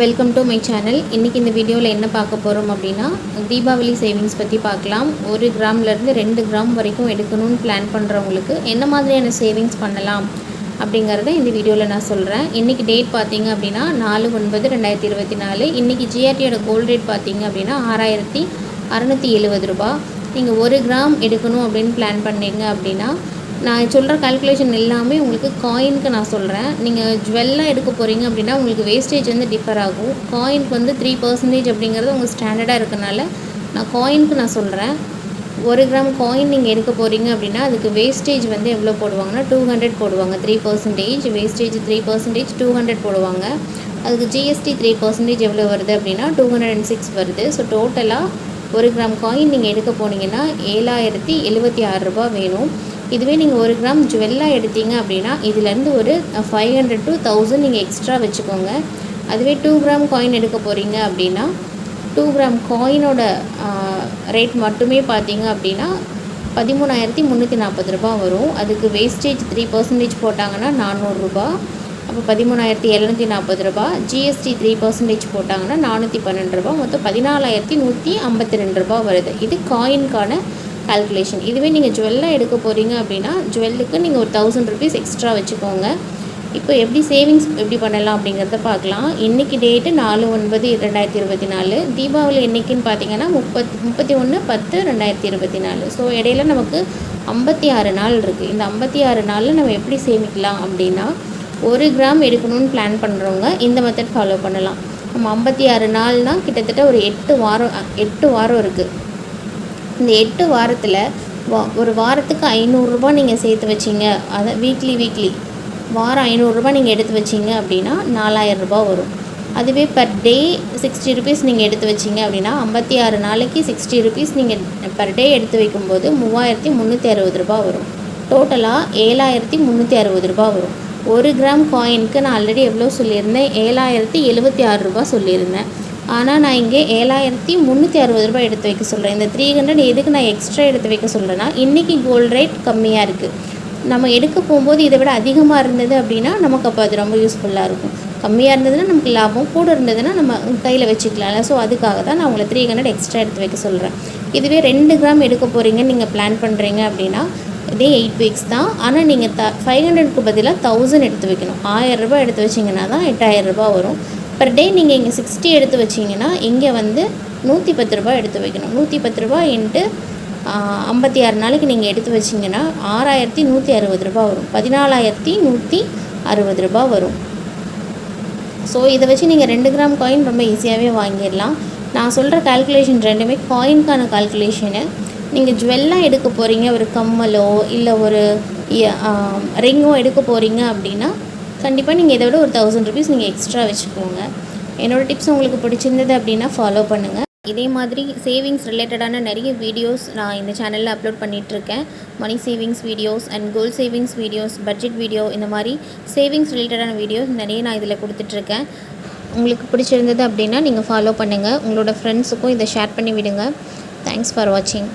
Welcome to my channel இன்றைக்கி இந்த வீடியோவில் என்ன பார்க்க போகிறோம் அப்படின்னா தீபாவளி சேவிங்ஸ் பற்றி பார்க்கலாம். ஒரு கிராம்லேருந்து ரெண்டு கிராம் வரைக்கும் எடுக்கணும்னு பிளான் பண்ணுறவங்களுக்கு என்ன மாதிரியான சேவிங்ஸ் பண்ணலாம் அப்படிங்கிறத இந்த வீடியோவில் நான் சொல்கிறேன் இன்றைக்கி டேட் பார்த்தீங்க அப்படின்னா நாலு ஒன்பது ரெண்டாயிரத்தி இருபத்தி நாலு. இன்றைக்கி ஜிஆர்டியோட கோல்டு ரேட் பார்த்தீங்க அப்படின்னா ஆறாயிரத்தி அறநூற்றி எழுபது ரூபா நீங்கள் ஒரு கிராம் எடுக்கணும் அப்படின்னு பிளான் பண்ணீங்க அப்படின்னா நான் சொல்கிற கால்குலேஷன் எல்லாமே உங்களுக்கு காயினுக்கு நான் சொல்கிறேன் நீங்கள் ஜுவல்லாக எடுக்க போகிறீங்க அப்படின்னா உங்களுக்கு வேஸ்டேஜ் வந்து டிஃபர் ஆகும். காயினுக்கு வந்து த்ரீ பர்சன்டேஜ் அப்படிங்கிறது உங்கள் ஸ்டாண்டர்டாக இருக்கனால நான் காயினுக்கு நான் சொல்கிறேன் ஒரு கிராம் காயின் நீங்கள் எடுக்க போகிறீங்க அப்படின்னா அதுக்கு வேஸ்டேஜ் வந்து எவ்வளோ போடுவாங்கன்னா டூ ஹண்ட்ரட் போடுவாங்க. Three percentage wastage three percentage two hundred போடுவாங்க. அதுக்கு ஜிஎஸ்டி த்ரீ பர்சன்டேஜ் எவ்வளோ வருது அப்படின்னா டூ ஹண்ட்ரட் அண்ட் சிக்ஸ் வருது ஸோ டோட்டலாக ஒரு கிராம் காயின் நீங்கள் எடுக்க போனீங்கன்னா ஏழாயிரத்தி எழுபத்தி ஆறு ரூபா வேணும். இதுவே நீங்கள் ஒரு கிராம் ஜுவல்லாக எடுத்தீங்க அப்படின்னா இதுலேருந்து ஒரு ஃபைவ் ஹண்ட்ரட் டு தௌசண்ட் நீங்கள் எக்ஸ்ட்ரா வச்சுக்கோங்க. அதுவே டூ கிராம் காயின் எடுக்க போகிறீங்க அப்படின்னா டூ கிராம் காயினோட ரேட் மட்டுமே பார்த்தீங்க அப்படின்னா பதிமூணாயிரத்தி முந்நூற்றி நாற்பது ரூபா வரும். அதுக்கு வேஸ்டேஜ் த்ரீ பர்சன்டேஜ் போட்டாங்கன்னா நானூறுரூபா அப்போ பதிமூணாயிரத்தி எழுநூற்றி நாற்பது ரூபா ஜிஎஸ்டி த்ரீ பர்சன்டேஜ் போட்டாங்கன்னா நானூற்றி பன்னெண்டு ரூபா மொத்தம் பதினாலாயிரத்தி நூற்றி ஐம்பத்தி ரெண்டு ரூபா வருது. இது காயின்கான கால்குலேஷன் இதுவே நீங்கள் ஜுவல்லாக எடுக்க போகிறீங்க அப்படின்னா ஜுவல்லுக்கு நீங்கள் ஒரு தௌசண்ட் ருபீஸ் எக்ஸ்ட்ரா வச்சுக்கோங்க. இப்போ எப்படி சேவிங்ஸ் எப்படி பண்ணலாம் அப்படிங்கிறத பார்க்கலாம். இன்றைக்கி டேட்டு நாலு ஒன்பது ரெண்டாயிரத்தி இருபத்தி நாலு. தீபாவளி என்றைக்குன்னு பார்த்தீங்கன்னா முப்பத் முப்பத்தி ஒன்று பத்து ரெண்டாயிரத்தி இருபத்தி நாலு. ஸோ இடையில நமக்கு ஐம்பத்தி ஆறு நாள் இருக்குது இந்த ஐம்பத்தி ஆறு நாளில் நம்ம எப்படி சேமிக்கலாம் அப்படின்னா ஒரு கிராம் எடுக்கணும்னு பிளான் பண்ணுறவங்க இந்த மெத்தட் ஃபாலோ பண்ணலாம். நம்ம ஐம்பத்தி ஆறு நாள்னால் கிட்டத்தட்ட ஒரு எட்டு வாரம் எட்டு வாரம் இருக்குது இந்த எட்டு வாரத்தில் வா ஒரு வாரத்துக்கு ஐநூறுரூபா நீங்கள் சேர்த்து வச்சிங்க. அதை வீக்லி வீக்லி வாரம் ஐநூறுரூபா நீங்கள் எடுத்து வச்சிங்க அப்படின்னா நாலாயிரரூபா வரும். அதுவே பர் டே சிக்ஸ்டி ருபீஸ் நீங்கள் எடுத்து வச்சிங்க அப்படின்னா ஐம்பத்தி ஆறு நாளைக்கு சிக்ஸ்டி ருபீஸ் நீங்கள் பர் டே எடுத்து வைக்கும்போது மூவாயிரத்தி முந்நூற்றி அறுபது ரூபா வரும். டோட்டலாக ஏழாயிரத்தி முந்நூற்றி அறுபது ரூபா வரும். ஒரு கிராம் காயினுக்கு நான் ஆல்ரெடி எவ்வளோ சொல்லியிருந்தேன்? ஏழாயிரத்தி எழுபத்தி ஆறு ரூபா சொல்லியிருந்தேன். ஆனால் நான் இங்கே ஏழாயிரத்தி முந்நூற்றி அறுபது ரூபாய் எடுத்து வைக்க சொல்கிறேன் இந்த த்ரீ ஹண்ட்ரட் எதுக்கு நான் எக்ஸ்ட்ரா எடுத்து வைக்க சொல்கிறேன்னா இன்றைக்கி கோல்ட் ரேட் கம்மியாக இருக்குது நம்ம எடுக்க போகும்போது இதை விட அதிகமாக இருந்தது அப்படின்னா நமக்கு அப்போ அது ரொம்ப யூஸ்ஃபுல்லாக இருக்கும். கம்மியாக இருந்ததுன்னா நமக்கு லாபம். கூட இருந்ததுன்னா நம்ம கையில் வச்சுக்கலாம்ல ஸோ அதுக்காக தான் நான் உங்களை த்ரீ ஹண்ட்ரட் எக்ஸ்ட்ரா எடுத்து வைக்க சொல்கிறேன் இதுவே ரெண்டு கிராம் எடுக்க போகிறீங்கன்னு நீங்கள் பிளான் பண்ணுறீங்க அப்படின்னா இதே எயிட் வீக்ஸ் தான். ஆனால் நீங்கள் த ஃபைவ் ஹண்ட்ரட்க்கு பதிலாக தௌசண்ட் எடுத்து வைக்கணும். ஆயிரரூபா எடுத்து வச்சிங்கன்னா தான் எட்டாயிரரூபா வரும். பர் டே நீங்கள் இங்கே சிக்ஸ்டி எடுத்து வச்சிங்கன்னா இங்கே வந்து நூற்றி பத்து ரூபா எடுத்து வைக்கணும். நூற்றி பத்து ரூபா இன்ட்டு ஐம்பத்தி ஆறு நாளைக்கு நீங்கள் எடுத்து வச்சிங்கன்னா ஆறாயிரத்தி நூற்றி அறுபது ரூபா வரும். பதினாலாயிரத்தி நூற்றி அறுபது ரூபா வரும். ஸோ இதை வச்சு நீங்கள் ரெண்டு கிராம் காயின் ரொம்ப ஈஸியாகவே வாங்கிடலாம். நான் சொல்கிற கால்குலேஷன் ரெண்டுமே காயின்கான கால்குலேஷனு நீங்கள் ஜுவல்லாக எடுக்க போகிறீங்க ஒரு கம்மலோ இல்லை ஒரு ரிங்கோ எடுக்க போகிறீங்க அப்படின்னா கண்டிப்பாக நீங்கள் இதை விட ஒரு தௌசண்ட் ருபீஸ் நீங்கள் எக்ஸ்ட்ரா வச்சுக்கோங்க. என்னோடய டிப்ஸ் உங்களுக்கு பிடிச்சிருந்தது அப்படின்னா ஃபாலோ பண்ணுங்கள் இதே மாதிரி சேவிங்ஸ் ரிலேட்டடான நிறைய வீடியோஸ் நான் இந்த சேனலில் அப்லோட் பண்ணிகிட்ருக்கேன் money savings videos and goal savings videos budget video இந்த மாதிரி சேவிங்ஸ் ரிலேட்டடான வீடியோஸ் நிறைய நான் இதில் கொடுத்துட்ருக்கேன் உங்களுக்கு பிடிச்சிருந்தது அப்படின்னா நீங்கள் ஃபாலோ பண்ணுங்கள் உங்களோட ஃப்ரெண்ட்ஸுக்கும் இதை ஷேர் பண்ணி விடுங்க. தேங்க்ஸ் ஃபார் வாட்சிங்